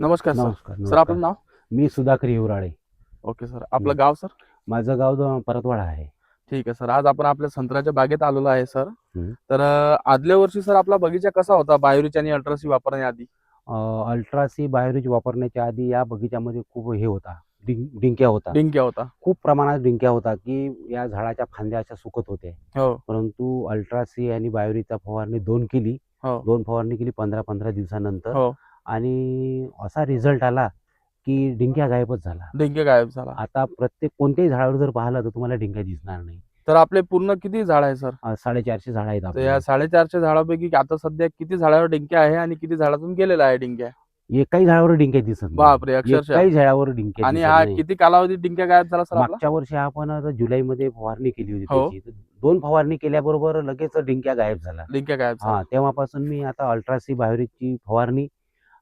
नमस्कार सर. नमस्कार सर. आपलं नाव? मी सुधाकर हिवराळे. Okay sir. आपलं. गाव सर? माझं गाव परतवाडा आहे. ठीक आहे सर. आज आपण आपल्या संत्र्याच्या बागेत आलेलो आहे सर. तर अं, आदल्या वर्षी सर आपला बगीचा कसा होता बायोरिच आणि अल्ट्रासी वापरण्याआधी? अल्ट्रासी बायोरिच वापरण्याच्या आधी या बगीच्यामध्ये खूप हे होता डिं- डिंक्या होता. डिंक्या होता. खूप प्रमाणात डिंक्या होता की या झाडाच्या फांद्या अशा सुकत होत्या. हो. परंतु अल्ट्रासी आणि बायोरिचचा फवारणी दोन केली. हो. दोन फवारणी केली पंधरा पंधरा दिवसानंतर. हो. आणि असा रिझल्ट आला की डिंक्या गायबच झाला. डिंके गायब झाला. आता प्रत्येक कोणत्याही झाडावर जर पाहिलं तर तुम्हाला डिंक्या दिसणार नाही. तर आपले पूर्ण किती झाड आहे सर? अं, साडेचारशे झाड आहेत तर या साडेचारशे झाडापैकी आता सध्या किती झाडावर डिंक्या आहे आणि किती झाडातून गेलेला आहे डिंक्या एकाही झाडावर डिंक्या दिसत नाही. बापरे अक्षरशः. एकाही झाडावर डिंक्या आणि दिसत हा नाही. किती कालावधी डिंक्या गायब झाला सर आपला? मागच्या वर्षी आपण आता जुलैमध्ये फवारणी केली होती हो. त्याची. तर दोन फवारणी केल्याबरोबर लगेच डिंक्या गायब झाला. डिंक्या गायब हा तेव्हापासून मी आता अल्ट्रासी बायोरिकची फवारणी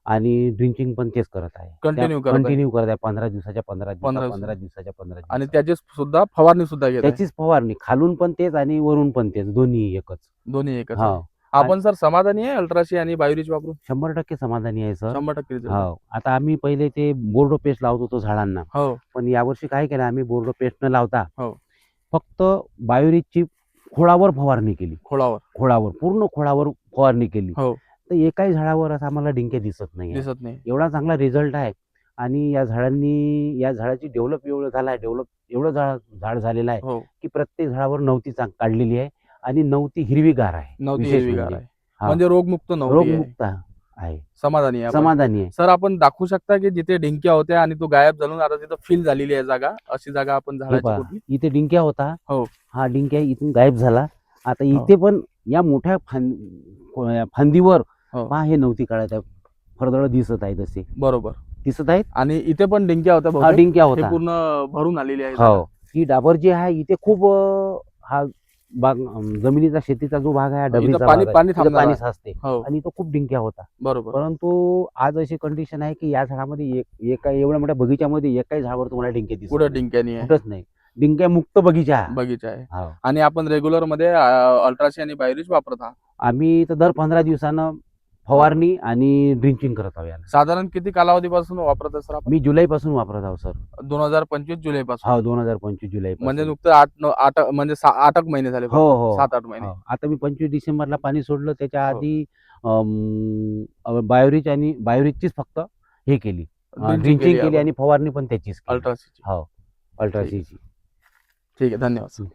आणि ड्रिंचिंग पण तेच करत आहे करत आहे. कंटिन्यू करत आहे पंधरा दिवसाच्या पंधरा पंधरा दिवसा पंधरा दिवसाच्या पंधरा आणि दिवसा. त्याची सुद्धा फवारणी सुद्धा घेत आहे. त्याचीच फवारणी खालून पण तेच आणि वरून पण तेच दोन्ही एकच दोन्ही एकच हा. आपण सर समाधानी आहे अल्ट्राशी आणि बायोरिच वापरून शंभर टक्के समाधानी आहे सर शंभर टक्के result. हो आता आम्ही पहिले ते बोर्डो पेस्ट लावत होतो झाडांना हो पण यावर्षी काय केलं आम्ही बोर्डो पेस्ट न लावता हो. फक्त बायोरिकची खोडावर फवारणी केली खोळावर खोडावर पूर्ण खोडावर फवारणी केली हो. तर एकाही झाडावर असं आम्हाला डिंके दिसत नाही. दिसत नाही. एवढा चांगला रिझल्ट आहे. आणि या झाडांनी या झाडाची डेव्हलप एवढं झालं आहे डेव्हलप एवढं झाड झाड झालेलं आहे हो. की प्रत्येक झाडावर नवती काढलेली आहे आणि नवती हिरवीगार आहे. विशेष हिरवीगार म्हणजे. आहे. हा. म्हणजे रोगमुक्त. रोगमुक्त आहे. समाधानी आहे. समाधानी आहे. सर आपण दाखवू शकता की जिथे ढिंक्या होत्या आणि तो गायब झाला आता तिथं फिल झालेली आहे जागा. अशी जागा आपण हे झाडाची इथे डिंक्या होता. हो. हा डिंक्या इथून गायब झाला. आता इथे पण या मोठ्या फांदीवर हो. पहा हे नवती काढत आहे फरदळ दिसत आहे तसे बरोबर. दिसत आहेत? आणि इथे पण डिंक्या होत्या हा बहुतेक. डिंक्या हे होता. पूर्ण भरून आलेली आहे. हो. ही डाबर जी आहे इथे खूप अं, हा अं, जमिनीचा शेतीचा जो भाग आहे हा इथं डबरीचा पाणी- भाग आहे. पाणी इथं थांबणार पाणी आहे. साचते. हो. आणि तो खूप डिंक्या होता. बरोबर. परंतु आज अशी कंडिशन आहे की या झाडामध्ये एक एका एवढ्या मोठ्या बगीच्यामध्ये एकाही झाडावर तुम्हाला डिंके दिसत कुठं नाही. डिंक्यानी आहे? कुठंच नाही. डिंक्या मुक्त बगीचा. आहे. बगीचा आहे. हो. आणि आपण रेग्युलरमध्ये अल्ट्राशी आणि बायोरिच वापरत आहात? आम्ही तर दर पंधरा दिवसानं फवारणी आणि ड्रिंचिंग करत आहोत याला. साधारण किती कालावधीपासून वापरत सर आपण? मी जुलैपासून वापरत आहोत सर. दोन हजार पंचवीस जुलै पासून हो दोन हजार पंचवीस जुलै म्हणजे नुकतं आठ नऊ- आठ म्हणजे सा- आठ एक महिने झाले हो हो. सात आठ महिने. हो. आता मी पंचवीस डिसेंबरला पाणी सोडलं त्याच्या हो. आधी बायोरिच आणि बायोरिचचीच फक्त हे केली. ड्रिंचिंग केली. आणि फवारणी पण त्याचीच केली. अल्ट्रासीची. हो अल्ट्रासीची. ठीक आहे धन्यवाद.